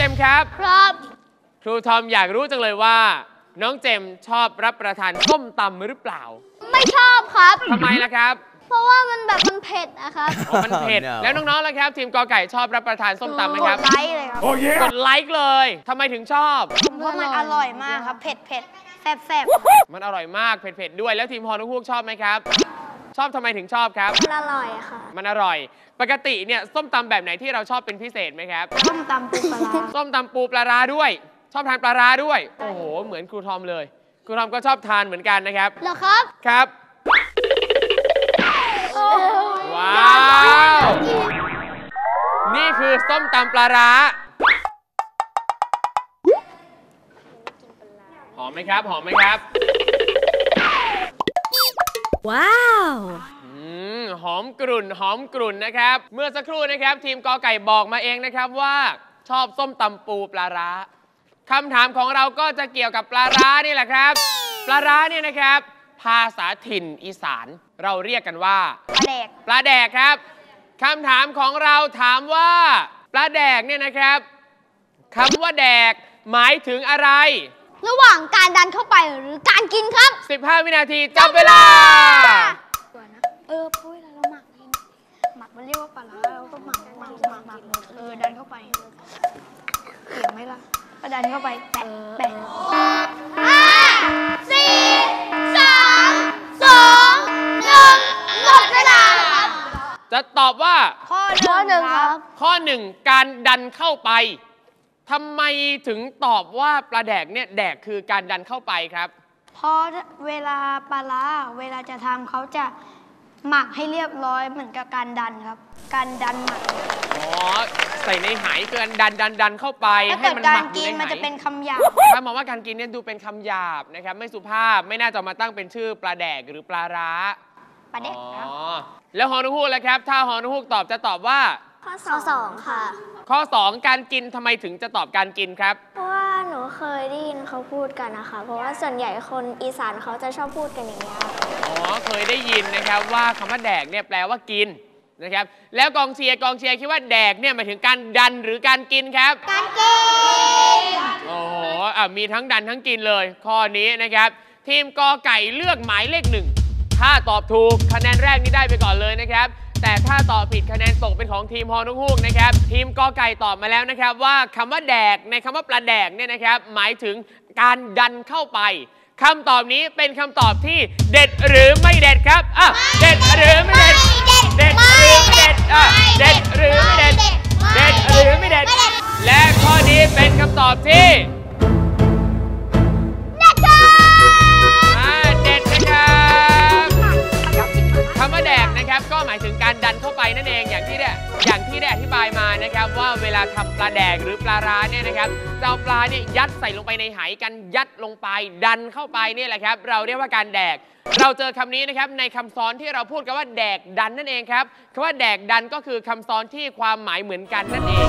ครับครูทอมอยากรู้จังเลยว่า น้องเจมส์ชอบรับประทานส้มตำหรือเปล่าไม่ชอบครับ ทำไมล่ะครับเพราะว่ามันแบบมันเผ็ดนะครับอ๋อมันเผ็ด Oh, no แล้วน้องๆล่ะครับ ทีมกอไก่ชอบรับประทานส้มตำไหมครับ กดไลค์เลยครับกดไลค์เลยทำไมถึงชอบ เพราะมันอร่อยมากครับ เผ็ดเผ็ดแซ่บแซ่บมันอร่อยมากเผ็ดๆด้วยแล้วทีมฮอนุฮูกชอบไหมครับ ชอบทำไมถึงชอบครับ มันอร่อยค่ะมันอร่อย ปกติเนี่ยส้มตำแบบไหนที่เราชอบเป็นพิเศษไหมครับ ต้มตำปูปลาร้าส้มตำปูปลาร้าด้วย ชอบทานปลาร้าด้วย โอ้โห เหมือนครูทอมเลย ครูทอมก็ชอบทานเหมือนกันนะครับ เหรอครับ ครับว้าว นี่คือส้มตำปลาร้า หอมไหมครับ หอมไหมครับ ว้าวอืมหอมกรุ่นหอมกรุ่นนะครับ เมื่อสักครู่นะครับ ทีมกอไก่บอกมาเองนะครับว่าชอบส้มตำปูปลาร้าคำถามของเราก็จะเกี่ยวกับปลาร้านี่แหละครับ ปลาร้าเนี่ยนะครับ ภาษาถิ่นอีสาน เราเรียกกันว่า ปลาแดกปลาแดกครับคำถามของเราถามว่าปลาแดกเนี่ยนะครับคำว่าแดกหมายถึงอะไร ระหว่างการดันเข้าไปหรือการกินครับ15 วินาทีจับเวลาเออปุ้ยเราหมักเองหมักมันเรียกว่าปลาร้าเราก็หมักหมักหมักหมักเออดันเข้าไปเห็นไหมล่ะก็ดันเข้าไปแปะแปะห้าสี่สามสองหนึ่งหมดเวลาครับจะตอบว่าข้อหนึ่งครับ ข้อหนึ่งการดันเข้าไป ทำไมถึงตอบว่าปลาแดกเนี่ยแดกคือการดันเข้าไปครับ เพราะเวลาปลาร้าเวลาจะทำเขาจะหมักให้เรียบร้อยเหมือนกับการดันครับ การดันหมักอ๋อใส่ในไหเกินดันดันดันเข้าไปถ้าให้เกิดมันกาหรมักอกิยู่นในมันไหจะเป็นคำหยาบ ถ้ามองว่าการกินเนี่ยดูเป็นคำหยาบนะครับ ไม่สุภาพไม่น่าจะมาตั้งเป็นชื่อปลาแดกหรือปลาร้าปลาแดกครับ อ๋อแล้วฮอนุฮูกแล้วครับ ถ้าฮอนุฮูกตอบจะตอบว่า ข้อสองค่ะ ข้อ 2 การกินทำไมถึงจะตอบการกินครับ เพราะว่าหนูเคยได้ยินเขาพูดกันนะคะ เพราะว่าส่วนใหญ่คนอีสานเขาจะชอบพูดกันอย่างนี้ยค่ะอ๋อเคยได้ยินนะครับว่าคำว่าแดกเนี่ยแปลว่ากินนะครับ แล้วกองเชียร์กองเชียร์คิดว่าแดกเนี่ยหมายถึงการดันหรือการกินครับ การกินโอ้โหอะมีทั้งดันทั้งกินเลย ข้อนี้นะครับ ทีมกอไก่เลือกหมายเลขหนึ่ง ถ้าตอบถูกคะแนนแรกนี่ได้ไปก่อนเลยนะครับ แต่ถ้าตอบผิดคะแนนตกเป็นของทีมฮอนุฮูกนะครับ ทีมกอไก่ตอบมาแล้วนะครับ ว่าคำว่าแดกในคำว่าปลาแดกเนี่ยนะครับ หมายถึงการดันเข้าไปคำตอบนี้เป็นคำตอบที่เด็ดหรือไม่เด็ดครับอะเด็ดหรือไม่เด็ด เด็ดหรือไม่เด็ดอะเด็ดหรือไม่เด็ด เด็ดหรือไม่เด็ด และข้อนี้เป็นคำตอบที่ อย่างที่ได้อย่างที่ได้อธิบายมานะครับ ว่าเวลาทำปลาแดกหรือปลาร้าเนี่ยนะครับจะเอาปลาเนี่ยยัดใส่ลงไปในไหกันยัดลงไป ดันเข้าไปเนี่ยแหละครับ เราเรียกว่าการแดก เราเจอคำนี้นะครับในคำซ้อนที่เราพูดกันว่าแดกดันนั่นเองครับคำว่าแดกดันก็คือคำซ้อนที่ความหมายเหมือนกันนั่นเอง